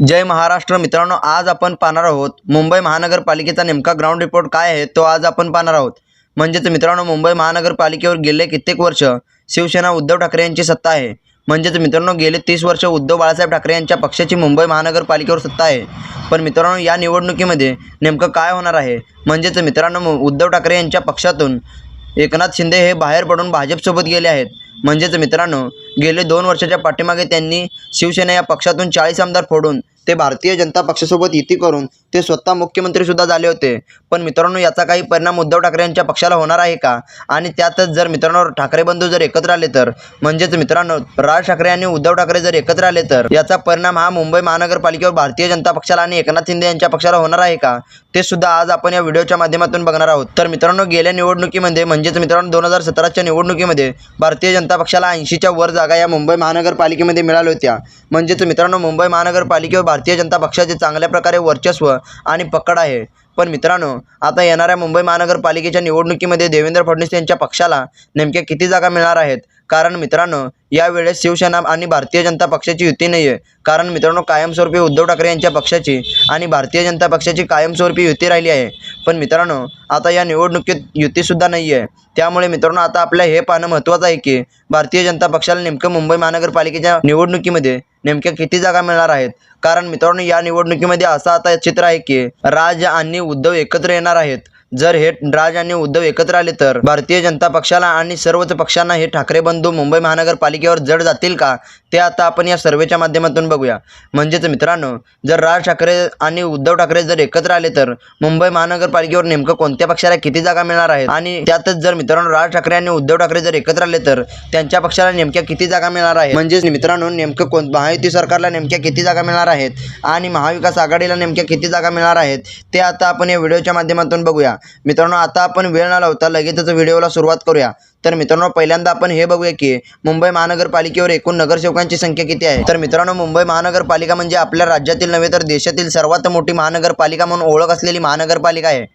जय महाराष्ट्र. मित्रांनो आज आपण पाहणार आहोत मुंबई महानगरपालिकेचा नेमका ग्राउंड रिपोर्ट काय आहे तो आज आपण पाहणार आहोत. म्हणजेच मित्रांनो मुंबई महानगरपालिकेवर गेले कित्येक वर्ष शिवसेना उद्धव ठाकरे यांची सत्ता आहे. म्हणजेच मित्रांनो गेले तीस वर्ष उद्धव बाळासाहेब ठाकरे यांच्या पक्षाची मुंबई महानगरपालिकेवर सत्ता आहे. पण मित्रांनो या निवडणुकीमध्ये नेमकं काय होणार आहे? म्हणजेच मित्रांनो उद्धव ठाकरे यांच्या पक्षातून एकनाथ शिंदे हे बाहेर पडून भाजपसोबत गेले आहेत. म्हणजेच मित्रांनो गेले दोन वर्षाच्या पाठीमागे त्यांनी शिवसेना या पक्षातून चाळीस आमदार फोडून ते भारतीय जनता पक्षासोबत युती करून ते स्वतः मुख्यमंत्रीसुद्धा झाले होते. पण मित्रांनो याचा काही परिणाम उद्धव ठाकरे यांच्या पक्षाला होणार आहे का? आणि त्यातच जर मित्रांनो ठाकरे बंधू जर एकत्र आले तर? म्हणजेच मित्रांनो राज ठाकरे आणि उद्धव ठाकरे जर एकत्र आले तर? याचा परिणाम हा मुंबई महानगरपालिकेवर भारतीय जनता पक्षाला आणि एकनाथ शिंदे यांच्या पक्षाला होणार आहे का? ते सुद्धा आज आपण या व्हिडिओच्या माध्यमातून बघणार आहोत. तर मित्रांनो गेल्या निवडणुकीमध्ये म्हणजेच मित्रांनो दोन हजार सतराच्या निवडणुकीमध्ये भारतीय जनता पक्षाला ऐंशीच्या वर जागा या मुंबई महानगरपालिकेमध्ये मिळाल्या होत्या. म्हणजेच मित्रांनो मुंबई महानगरपालिकेवर भारतीय जनता पक्षाचे चांगल्या प्रकारे वर्चस्व आणि पकड आहे पण मित्रांनो आता येणाऱ्या मुंबई महानगरपालिकेच्या निवडणुकीमध्ये देवेंद्र फडणवीस यांच्या पक्षाला नेमक्या किती जागा मिळणार आहेत? कारण मित्रांनो यावेळेस शिवसेना आणि भारतीय जनता पक्षाची युती नाही आहे कारण मित्रांनो कायमस्वरूपी उद्धव ठाकरे यांच्या पक्षाची आणि भारतीय जनता पक्षाची कायमस्वरूपी युती राहिली आहे. पण मित्रांनो आता या निवडणुकीत युतीसुद्धा नाही आहे त्यामुळे मित्रांनो आता आपल्या हे पाहणं महत्त्वाचं आहे की भारतीय जनता पक्षाला नेमकं मुंबई महानगरपालिकेच्या निवडणुकीमध्ये नेमक्या किती जागा मिळणार आहेत? कारण मित्रांनो या निवडणुकीमध्ये असं आता चित्र आहे की राज आणि उद्धव एकत्र येणार आहेत. जर हे राज आणि उद्धव एकत्र आले तर भारतीय जनता पक्षाला आणि सर्वच पक्षांना हे ठाकरे बंधू मुंबई महानगरपालिकेवर जड जातील का? ते आता आपण या सर्वेच्या माध्यमातून बघूया. म्हणजेच मित्रांनो जर राज ठाकरे आणि उद्धव ठाकरे जर एकत्र आले तर मुंबई महानगरपालिकेवर नेमकं कोणत्या पक्षाला किती जागा मिळणार आहेत? आणि त्यातच जर मित्रांनो राज ठाकरे आणि उद्धव ठाकरे जर एकत्र आले तर त्यांच्या पक्षाला नेमक्या किती जागा मिळणार आहे म्हणजेच मित्रांनो नेमकं कोण महायुती सरकारला नेमक्या किती जागा मिळणार आहेत? आणि महाविकास आघाडीला नेमक्या किती जागा मिळणार आहेत? ते आता आपण या व्हिडिओच्या माध्यमातून बघूया. मित्रांनो आता आपण वेळ न लावता लगेचच व्हिडिओला सुरुवात करूया. तर मित्रांनो पहिल्यांदा आपण हे बघूया की मुंबई महानगरपालिकेवर एकूण नगरसेवकांची संख्या किती आहे? तर मित्रांनो मुंबई महानगरपालिका म्हणजे आपल्या राज्यातील नव्हे तर देशातील सर्वात मोठी महानगरपालिका म्हणून ओळख असलेली महानगरपालिका आहे.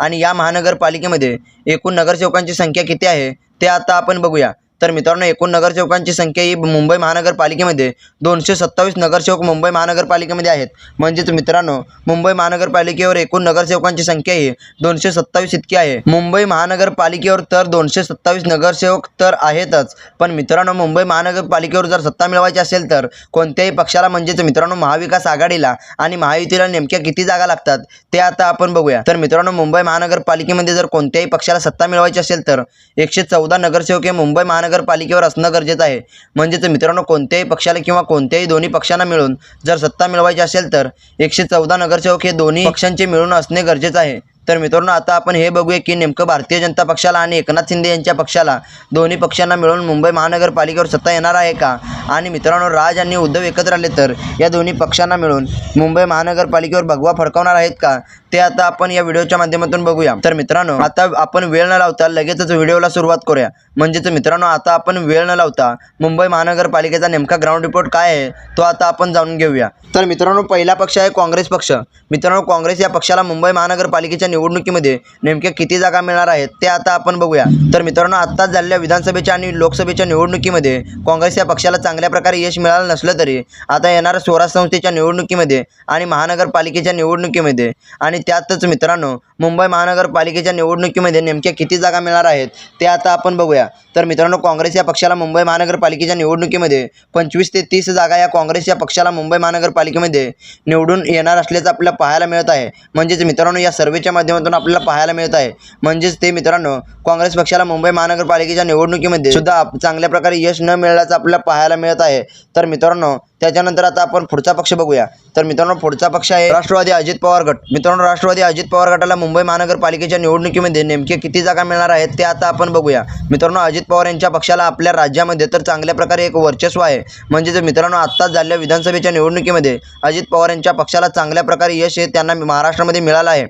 आणि या महानगरपालिकेमध्ये एकूण नगरसेवकांची संख्या किती आहे ते आता आपण बघूया. तर मित्रांनो एकूण नगरसेवकांची संख्या ही मुंबई महानगरपालिकेमध्ये दोनशे सत्तावीस नगरसेवक मुंबई महानगरपालिकेमध्ये आहेत. म्हणजेच मित्रांनो मुंबई महानगरपालिकेवर एकूण नगरसेवकांची संख्या ही दोनशे सत्तावीस इतकी आहे. मुंबई महानगरपालिकेवर तर दोनशे सत्तावीस नगरसेवक तर आहेतच. पण मित्रांनो मुंबई महानगरपालिकेवर जर सत्ता मिळवायची असेल तर कोणत्याही पक्षाला म्हणजेच मित्रांनो महाविकास आघाडीला आणि महायुतीला नेमक्या किती जागा लागतात ते आता आपण बघूया. तर मित्रांनो मुंबई महानगरपालिकेमध्ये जर कोणत्याही पक्षाला सत्ता मिळवायची असेल तर एकशे चौदा नगरसेवक हे मुंबई महानगरपालिकेवर असणं गरजेचं आहे. म्हणजेच मित्रांनो कोणत्याही पक्षाला किंवा कोणत्याही दोन्ही पक्षांना मिळून जर सत्ता मिळवायची असेल तर एकशे चौदा नगरसेवक हे दोन्ही पक्षांचे मिळून असणे गरजेचं आहे. तर मित्रांनो आता आपण हे बघूया की नेमकं भारतीय जनता पक्षाला आणि एकनाथ शिंदे यांच्या पक्षाला दोन्ही पक्षांना मिळून मुंबई महानगरपालिकेवर सत्ता येणार आहे का? आणि मित्रांनो राज आणि उद्धव एकत्र आले तर या दोन्ही पक्षांना मिळून मुंबई महानगरपालिकेवर भगवा फडकावणार आहेत का? ते आता आपण या व्हिडिओच्या माध्यमातून बघूया. तर मित्रांनो आता आपण वेळ न लावता लगेचच व्हिडिओला सुरुवात करूया. म्हणजेच मित्रांनो आता आपण वेळ न लावता मुंबई महानगरपालिकेचा नेमका ग्राउंड रिपोर्ट काय आहे तो आता आपण जाणून घेऊया. तर मित्रांनो पहिला पक्ष आहे काँग्रेस पक्ष. मित्रांनो काँग्रेस या पक्षाला मुंबई महानगरपालिकेच्या निवडणुकीमध्ये नेमक्या किती जागा मिळणार आहेत ते आता आपण बघूया. तर मित्रांनो आत्ताच झालेल्या विधानसभेच्या आणि लोकसभेच्या निवडणुकीमध्ये काँग्रेस या पक्षाला चांगल्या प्रकारे यश मिळालं नसलं तरी आता येणाऱ्या स्वराज संस्थेच्या निवडणुकीमध्ये आणि महानगरपालिकेच्या निवडणुकीमध्ये आणि त्यातच मित्रांनो मुंबई महानगरपालिकेच्या निवडणुकीमध्ये नेमक्या किती जागा मिळणार आहेत ते आता आपण बघूया. तर मित्रांनो काँग्रेस या पक्षाला मुंबई महानगरपालिकेच्या निवडणुकीमध्ये पंचवीस ते तीस जागा या काँग्रेस या पक्षाला मुंबई महानगरपालिकेमध्ये निवडून येणार असल्याचं आपल्याला पाहायला मिळत आहे. म्हणजेच मित्रांनो या सर्वेच्या माध्यमातून आपल्याला पाहायला मिळत आहे. म्हणजेच ते मित्रांनो काँग्रेस पक्षाला मुंबई महानगरपालिकेच्या निवडणुकीमध्ये सुद्धा चांगल्या प्रकारे यश न मिळाल्याचं आपल्याला पाहायला मिळत आहे. तर मित्रांनो त्याच्यानंतर आता आपण पुढचा पक्ष बघूया. तर मित्रांनो पुढचा पक्ष आहे राष्ट्रवादी अजित पवार गट. मित्रांनो राष्ट्रवादी अजित पवार गटाला मुंबई महानगरपालिकेच्या निवडणुकीमध्ये नेमके किती जागा मिळणार आहेत ते आता आपण बघूया. मित्रांनो अजित पवार यांच्या पक्षाला आपल्या राज्यामध्ये तर चांगल्या प्रकारे एक वर्चस्व आहे. म्हणजेच मित्रांनो आत्ताच झालेल्या विधानसभेच्या निवडणुकीमध्ये अजित पवार यांच्या पक्षाला चांगल्या प्रकारे यश हे त्यांना महाराष्ट्रामध्ये मिळालं आहे.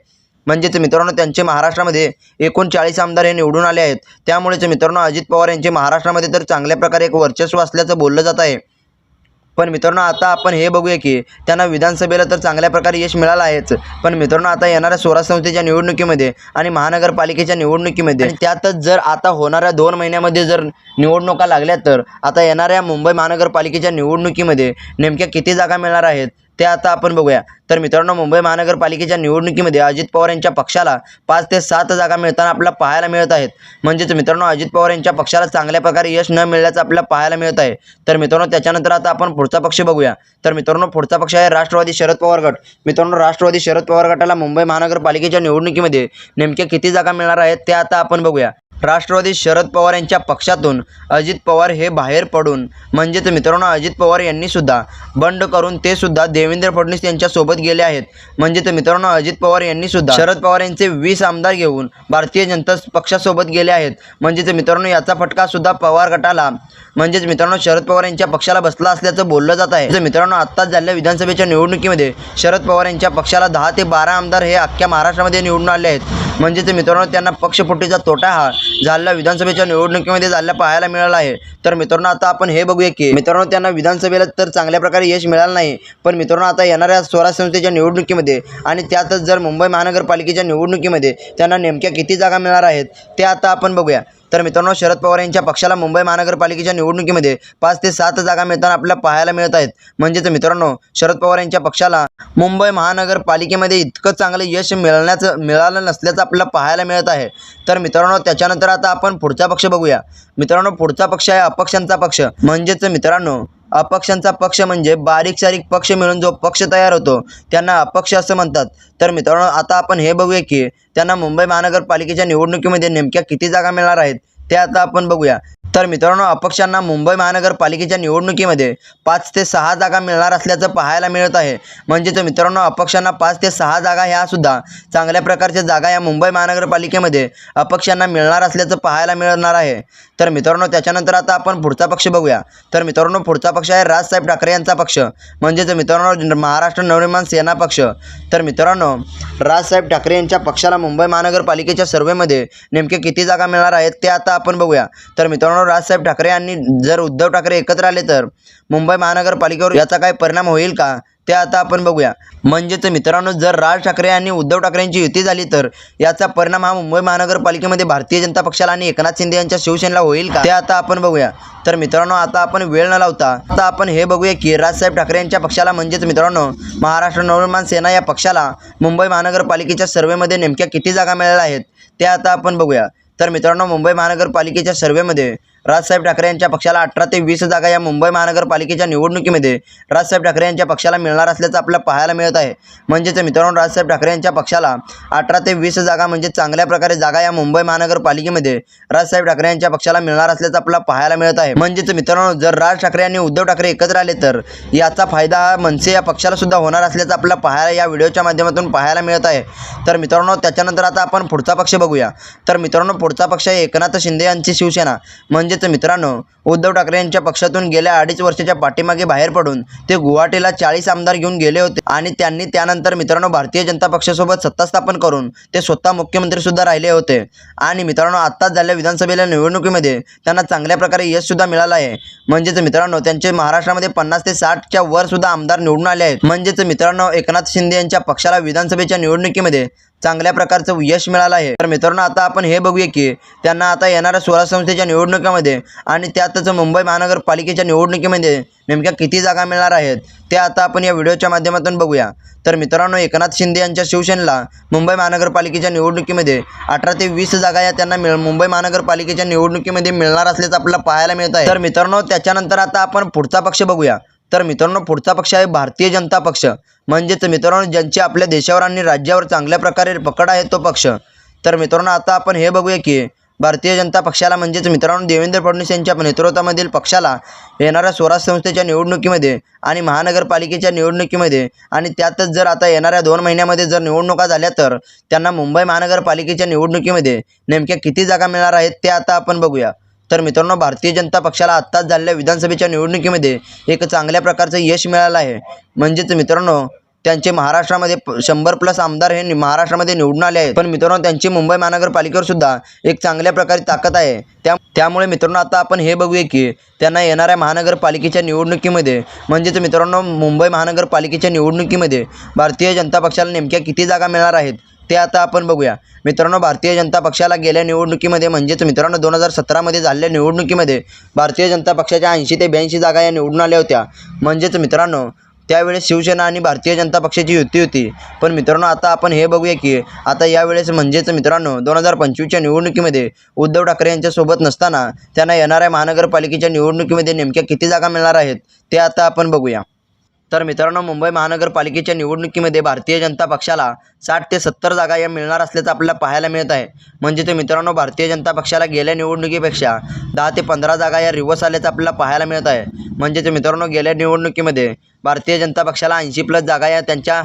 म्हणजेच मित्रांनो त्यांचे महाराष्ट्रामध्ये एकूण चाळीस आमदार हे निवडून आले आहेत. त्यामुळेच मित्रांनो अजित पवार यांचे महाराष्ट्रामध्ये तर चांगल्या प्रकारे एक वर्चस्व असल्याचं बोललं जात आहे. पण मित्रांनो आता आपण हे बघूया की त्यांना विधानसभेला तर चांगल्या प्रकारे यश मिळालं आहेच. पण मित्रांनो आता येणाऱ्या स्वराज संस्थेच्या निवडणुकीमध्ये आणि महानगरपालिकेच्या निवडणुकीमध्ये त्यातच जर आता होणाऱ्या दोन महिन्यामध्ये जर निवडणुका लागल्या तर आता येणाऱ्या मुंबई महानगरपालिकेच्या निवडणुकीमध्ये नेमक्या किती जागा मिळणार आहेत ते आता आपण बघूया. तर मित्रांनो मुंबई महानगरपालिकेच्या निवडणुकीमध्ये अजित पवार यांच्या पक्षाला पाच ते सात जागा मिळताना आपल्याला पाहायला मिळत आहेत. म्हणजेच मित्रांनो अजित पवार यांच्या पक्षाला चांगल्या प्रकारे यश न मिळाल्याचं आपल्याला पाहायला मिळत आहे. तर मित्रांनो त्याच्यानंतर आता आपण पुढचा पक्ष बघूया. तर मित्रांनो पुढचा पक्ष आहे राष्ट्रवादी शरद पवार गट. मित्रांनो राष्ट्रवादी शरद पवार गटाला मुंबई महानगरपालिकेच्या निवडणुकीमध्ये नेमक्या किती जागा मिळणार आहेत ते आता आपण बघूया. राष्ट्रवादी शरद पवार यांच्या पक्षातून अजित पवार हे बाहेर पडून म्हणजेच मित्रांनो अजित पवार यांनी सुद्धा बंड करून ते सुद्धा देवेंद्र फडणवीस यांच्यासोबत गेले आहेत. म्हणजेच मित्रांनो अजित पवार यांनी सुद्धा शरद पवार यांचे वीस आमदार घेऊन भारतीय जनता पक्षासोबत गेले आहेत. म्हणजेच मित्रांनो याचा फटका सुद्धा पवार गटाला. म्हणजेच मित्रांनो शरद पवार यांच्या पक्षाला बसला असल्याचं बोललं जात आहे. मित्रांनो आत्ताच झालेल्या विधानसभेच्या निवडणुकीमध्ये शरद पवार यांच्या पक्षाला दहा ते बारा आमदार हे अख्ख्या महाराष्ट्रामध्ये निवडून आले आहेत. म्हणजेच मित्रांनो त्यांना पक्षफुटीचा तोटा हा झालेल्या विधानसभेच्या निवडणुकीमध्ये झालेला पाहायला मिळाला आहे. तर मित्रांनो आता आपण हे बघूया की मित्रांनो त्यांना विधानसभेला तर चांगल्या प्रकारे यश मिळालं नाही. पण मित्रांनो आता येणाऱ्या स्वराज संस्थेच्या निवडणुकीमध्ये आणि त्यातच जर मुंबई महानगरपालिकेच्या निवडणुकीमध्ये त्यांना नेमक्या किती जागा मिळणार आहेत ते आता आपण बघूया. तर मित्रांनो शरद पवार यांच्या पक्षाला मुंबई महानगरपालिकेच्या निवडणुकीमध्ये पाच ते सात जागा मिळताना आपल्याला पाहायला मिळत आहेत. म्हणजेच मित्रांनो शरद पवार यांच्या पक्षाला मुंबई महानगरपालिकेमध्ये इतकं चांगलं यश मिळण्याचं मिळालं नसल्याचं आपल्याला पाहायला मिळत आहे. तर मित्रांनो त्याच्यानंतर आता आपण पुढचा पक्ष बघूया. मित्रांनो पुढचा पक्ष आहे अपक्षांचा पक्ष. म्हणजेच मित्रांनो अपक्षांचा पक्ष म्हणजे बारीक सारीक पक्ष मिळून जो पक्ष तयार होतो त्यांना अपक्ष असं म्हणतात. तर मित्रांनो आता आपण हे बघूया की त्यांना मुंबई महानगरपालिकेच्या निवडणुकीमध्ये नेमक्या किती जागा मिळणार आहेत ते आता आपण बघूया. तर मित्रांनो अपक्षांना मुंबई महानगरपालिकेच्या निवडणुकीमध्ये पाच ते सहा जागा मिळणार असल्याचं पाहायला मिळत आहे. म्हणजेच मित्रांनो अपक्षांना पाच ते सहा जागा ह्या सुद्धा चांगल्या प्रकारच्या जागा या मुंबई महानगरपालिकेमध्ये अपक्षांना मिळणार असल्याचं पाहायला मिळणार आहे. तर मित्रांनो त्याच्यानंतर आता आपण पुढचा पक्ष बघूया. तर मित्रांनो पुढचा पक्ष आहे राजसाहेब ठाकरे यांचा पक्ष. म्हणजेच मित्रांनो महाराष्ट्र नवनिर्माण सेना पक्ष. तर मित्रांनो राजसाहेब ठाकरे यांच्या पक्षाला मुंबई महानगरपालिकेच्या सर्वेमध्ये नेमके किती जागा मिळणार आहेत ते आता आपण बघूया. तर मित्रांनो राजसाहेब ठाकरे यांनी जर उद्धव ठाकरे एकत्र आले तर मुंबई महानगरपालिकेवर याचा काय परिणाम होईल का? ते आता आपण बघूया. म्हणजेच मित्रांनो जर राज ठाकरे आणि उद्धव ठाकरेंची युती झाली तर याचा परिणाम हा मुंबई महानगरपालिकेमध्ये भारतीय जनता पक्षाला आणि एकनाथ शिंदे यांच्या शिवसेनेला होईल का? ते आता आपण बघूया. तर मित्रांनो आता आपण वेळ न लावता आता आपण हे बघूया की राजसाहेब ठाकरे यांच्या पक्षाला म्हणजेच मित्रांनो महाराष्ट्र नवनिर्माण सेना या पक्षाला मुंबई महानगरपालिकेच्या सर्वेमध्ये नेमक्या किती जागा मिळाल्या आहेत ते आता आपण बघूया. तर मित्रांनो मुंबई महानगरपालिकेच्या सर्वेमध्ये राजसाहेब ठाकरे यांच्या पक्षाला अठरा ते वीस जागा या मुंबई महानगरपालिकेच्या निवडणुकीमध्ये राजसाहेब ठाकरे यांच्या पक्षाला मिळणार असल्याचं आपल्याला पाहायला मिळत आहे. म्हणजेच मित्रांनो राजसाहेब ठाकरे यांच्या पक्षाला अठरा ते वीस जागा म्हणजे चांगल्या प्रकारे जागा या मुंबई महानगरपालिकेमध्ये राजसाहेब ठाकरे यांच्या पक्षाला मिळणार असल्याचं आपल्याला पाहायला मिळत आहे. म्हणजेच मित्रांनो जर राज ठाकरे आणि उद्धव ठाकरे एकत्र आले तर याचा फायदा हा मनसे या पक्षाला सुद्धा होणार असल्याचं आपल्याला पाहायला या व्हिडिओच्या माध्यमातून पाहायला मिळत आहे. तर मित्रांनो त्याच्यानंतर आता आपण पुढचा पक्ष बघूया. तर मित्रांनो पुढचा पक्ष आहे एकनाथ शिंदे यांची शिवसेना. म्हणजेच मित्रांनो उद्धव ठाकरे यांच्या पक्षातून गेल्या अडीच वर्षाच्या पाठीमागे बाहेर पडून ते गुवाहाटीला चाळीस आमदार घेऊन गेले होते आणि त्यांनी त्यानंतर मित्रांनो भारतीय जनता पक्षासोबत सत्ता स्थापन करून ते स्वतः मुख्यमंत्री सुद्धा राहिले होते. आणि मित्रांनो आत्ताच झालेल्या विधानसभेच्या निवडणुकीमध्ये त्यांना चांगल्या प्रकारे यश सुद्धा मिळालं आहे. म्हणजेच मित्रांनो त्यांचे महाराष्ट्रामध्ये पन्नास ते साठच्या वर सुद्धा आमदार निवडून आले आहेत. म्हणजेच मित्रांनो एकनाथ शिंदे यांच्या पक्षाला विधानसभेच्या निवडणुकीमध्ये चांगल्या प्रकारचं यश मिळालं आहे. तर मित्रांनो आता आपण हे बघूया की त्यांना आता येणाऱ्या सोळा संस्थेच्या निवडणुकीमध्ये आणि त्यातच मुंबई महानगरपालिकेच्या निवडणुकीमध्ये नेमक्या किती जागा मिळणार आहेत ते आता आपण या व्हिडिओच्या माध्यमातून बघूया. तर मित्रांनो एकनाथ शिंदे यांच्या शिवसेनेला मुंबई महानगरपालिकेच्या निवडणुकीमध्ये अठरा ते वीस जागा या त्यांना मिळ मुंबई महानगरपालिकेच्या निवडणुकीमध्ये मिळणार असल्याचं आपल्याला पाहायला मिळत आहे. तर मित्रांनो त्याच्यानंतर आता आपण पुढचा पक्ष बघूया. तर मित्रांनो पुढचा पक्ष आहे भारतीय जनता पक्ष. म्हणजेच मित्रांनो ज्यांची आपल्या देशावर आणि राज्यावर चांगल्या प्रकारे पकड आहे तो पक्ष. तर मित्रांनो आता आपण हे बघूया की भारतीय जनता पक्षाला म्हणजेच मित्रांनो देवेंद्र फडणवीस यांच्या नेतृत्वामधील पक्षाला येणाऱ्या स्वराज संस्थेच्या निवडणुकीमध्ये आणि महानगरपालिकेच्या निवडणुकीमध्ये आणि त्यातच जर आता येणाऱ्या दोन महिन्यामध्ये जर निवडणुका झाल्या तर त्यांना मुंबई महानगरपालिकेच्या निवडणुकीमध्ये नेमक्या किती जागा मिळणार आहेत ते आता आपण बघूया. तर मित्रांनो भारतीय जनता पक्षाला आत्ताच झालेल्या विधानसभेच्या निवडणुकीमध्ये एक चांगल्या प्रकारचं यश मिळालं आहे. म्हणजेच मित्रांनो त्यांचे महाराष्ट्रामध्ये शंभर प्लस आमदार हे महाराष्ट्रामध्ये निवडून आले आहेत. पण मित्रांनो त्यांची मुंबई महानगरपालिकेवर सुद्धा एक चांगल्या प्रकारे ताकद आहे. त्या त्यामुळे मित्रांनो आता आपण हे बघूया की त्यांना येणाऱ्या महानगरपालिकेच्या निवडणुकीमध्ये म्हणजेच मित्रांनो मुंबई महानगरपालिकेच्या निवडणुकीमध्ये भारतीय जनता पक्षाला नेमक्या किती जागा मिळणार आहेत? ते आता आपण बघूया. मित्रांनो भारतीय जनता पक्षाला गेल्या निवडणुकीमध्ये म्हणजेच मित्रांनो दोन हजार सतरामध्ये झालेल्या निवडणुकीमध्ये भारतीय जनता पक्षाच्या ऐंशी ते ब्याऐंशी जागा या निवडून आल्या होत्या. म्हणजेच मित्रांनो त्यावेळेस शिवसेना आणि भारतीय जनता पक्षाची युती होती. पण मित्रांनो आता आपण हे बघूया की आता यावेळेस म्हणजेच मित्रांनो दोन हजार पंचवीसच्या निवडणुकीमध्ये उद्धव ठाकरे यांच्यासोबत नसताना त्यांना येणाऱ्या महानगरपालिकेच्या निवडणुकीमध्ये नेमक्या किती जागा मिळणार आहेत ते आता आपण बघूया. तर मित्रांनो मुंबई महानगरपालिकेच्या निवडणुकीमध्ये भारतीय जनता पक्षाला साठ ते सत्तर जागा या मिळणार असल्याचं आपल्याला पाहायला मिळत आहे. म्हणजे ते मित्रांनो भारतीय जनता पक्षाला गेल्या निवडणुकीपेक्षा दहा ते पंधरा जागा या रिवर्स आल्याचं आपल्याला पाहायला मिळत आहे. म्हणजे ते मित्रांनो गेल्या निवडणुकीमध्ये भारतीय जनता पक्षाला ऐंशी प्लस जागा या त्यांच्या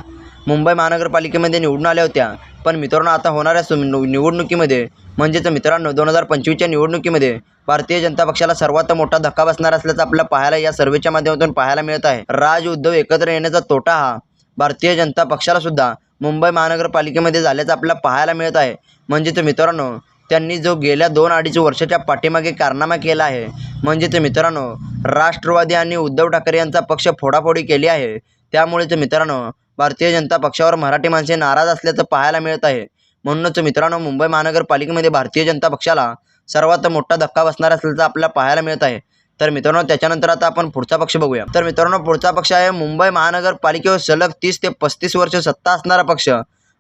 मुंबई महानगरपालिकेमध्ये निवडून आल्या होत्या. पण मित्रांनो आता होणाऱ्या सु- निवडणुकीमध्ये म्हणजेच मित्रांनो दोन हजार पंचवीसच्या निवडणुकीमध्ये भारतीय जनता पक्षाला सर्वात मोठा धक्का बसणार असल्याचं आपल्याला पाहायला या सर्वेच्या माध्यमातून पाहायला मिळत आहे. राज उद्धव एकत्र येण्याचा तोटा हा भारतीय जनता पक्षाला सुद्धा मुंबई महानगरपालिकेमध्ये झाल्याचं आपल्याला पाहायला मिळत आहे. म्हणजेच मित्रांनो त्यांनी जो गेल्या दोन अडीच वर्षाच्या पाठीमागे कारनामा केला आहे म्हणजेच मित्रांनो राष्ट्रवादी आणि उद्धव ठाकरे यांचा पक्ष फोडाफोडी केली आहे. त्यामुळेच मित्रांनो भारतीय जनता पक्षावर मराठी माणसे नाराज असल्याचं पाहायला मिळत आहे. म्हणूनच मित्रांनो मुंबई महानगरपालिकेमध्ये भारतीय जनता पक्षाला सर्वात मोठा धक्का बसणार असल्याचं आपल्याला पाहायला मिळत आहे. तर मित्रांनो त्याच्यानंतर आता आपण पुढचा पक्ष बघूया. तर मित्रांनो पुढचा पक्ष आहे मुंबई महानगरपालिकेवर सलग तीस ते पस्तीस वर्ष सत्ता असणारा पक्ष.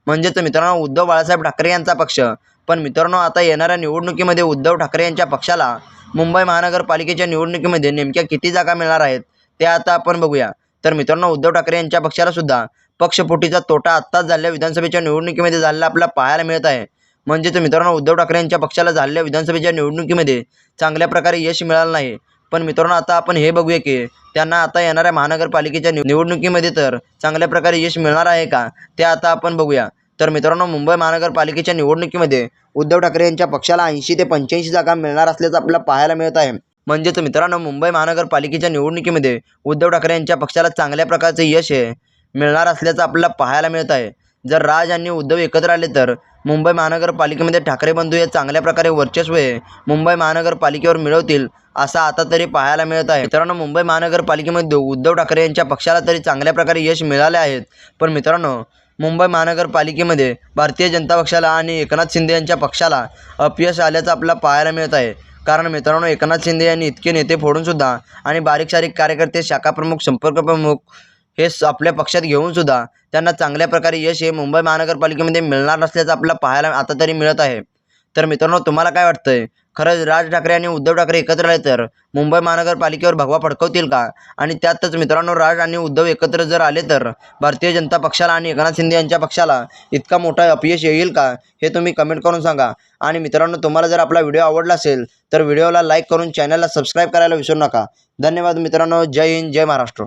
म्हणजेच मित्रांनो उद्धव बाळासाहेब ठाकरे यांचा पक्ष. पण मित्रांनो आता येणाऱ्या निवडणुकीमध्ये उद्धव ठाकरे यांच्या पक्षाला मुंबई महानगरपालिकेच्या निवडणुकीमध्ये नेमक्या किती जागा मिळणार आहेत ते आता आपण बघूया. तर मित्रांनो उद्धव ठाकरे यांच्या पक्षाला सुद्धा पक्षपोटीचा तोटा आत्ताच झालेल्या विधानसभेच्या निवडणुकीमध्ये झालेला आपल्याला पाहायला मिळत आहे. म्हणजेच मित्रांनो उद्धव ठाकरे यांच्या पक्षाला झालेल्या विधानसभेच्या निवडणुकीमध्ये चांगल्या प्रकारे यश मिळालं नाही. पण मित्रांनो आता आपण हे बघूया की त्यांना आता येणाऱ्या महानगरपालिकेच्या निवडणुकीमध्ये तर चांगल्या प्रकारे यश मिळणार आहे का? ते आता आपण बघूया. तर मित्रांनो मुंबई महानगरपालिकेच्या निवडणुकीमध्ये उद्धव ठाकरे यांच्या पक्षाला ऐंशी ते पंच्याऐंशी जागा मिळणार असल्याचं आपल्याला पाहायला मिळत आहे. म्हणजेच मित्रांनो मुंबई महानगरपालिकेच्या निवडणुकीमध्ये उद्धव ठाकरे यांच्या पक्षाला चांगल्या प्रकारचे यश आहे मिळणार असल्याचं आपल्याला पाहायला मिळत आहे. जर राज आणि उद्धव एकत्र आले तर मुंबई महानगरपालिकेमध्ये ठाकरे बंधू हे चांगल्या प्रकारे वर्चस्व हे मुंबई महानगरपालिकेवर मिळवतील असं आता तरी पाहायला मिळत आहे. मित्रांनो मुंबई महानगरपालिकेमध्ये उद्धव ठाकरे यांच्या पक्षाला तरी चांगल्या प्रकारे यश मिळाले आहेत पण मित्रांनो मुंबई महानगरपालिकेमध्ये भारतीय जनता पक्षाला आणि एकनाथ शिंदे यांच्या पक्षाला अपयश आल्याचं आपल्याला पाहायला मिळत आहे. कारण मित्रांनो एकनाथ शिंदे यांनी इतके नेते फोडूनसुद्धा आणि बारीक सारीक कार्यकर्ते शाखा प्रमुख संपर्क प्रमुख हे स- आपल्या पक्षात घेऊन सुद्धा त्यांना चांगल्या प्रकारे यश हे मुंबई महानगरपालिकेमध्ये मिळणार नसल्याचं आपल्याला पाहायला आता तरी मिळत आहे. तर मित्रांनो तुम्हाला काय वाटतंय? खरंच राज ठाकरे आणि उद्धव ठाकरे एकत्र आले तर मुंबई महानगरपालिकेवर भगवा फडकवतील का? आणि त्यातच मित्रांनो राज आणि उद्धव एकत्र जर आले तर भारतीय जनता पक्षाला आणि एकनाथ शिंदे यांच्या पक्षाला इतका मोठा अपयश येईल का? हे तुम्ही कमेंट करून सांगा. आणि मित्रांनो तुम्हाला जर आपला व्हिडिओ आवडला असेल तर व्हिडिओला लाईक करून चॅनलला सबस्क्राईब करायला विसरू नका. धन्यवाद मित्रांनो. जय हिंद जय महाराष्ट्र.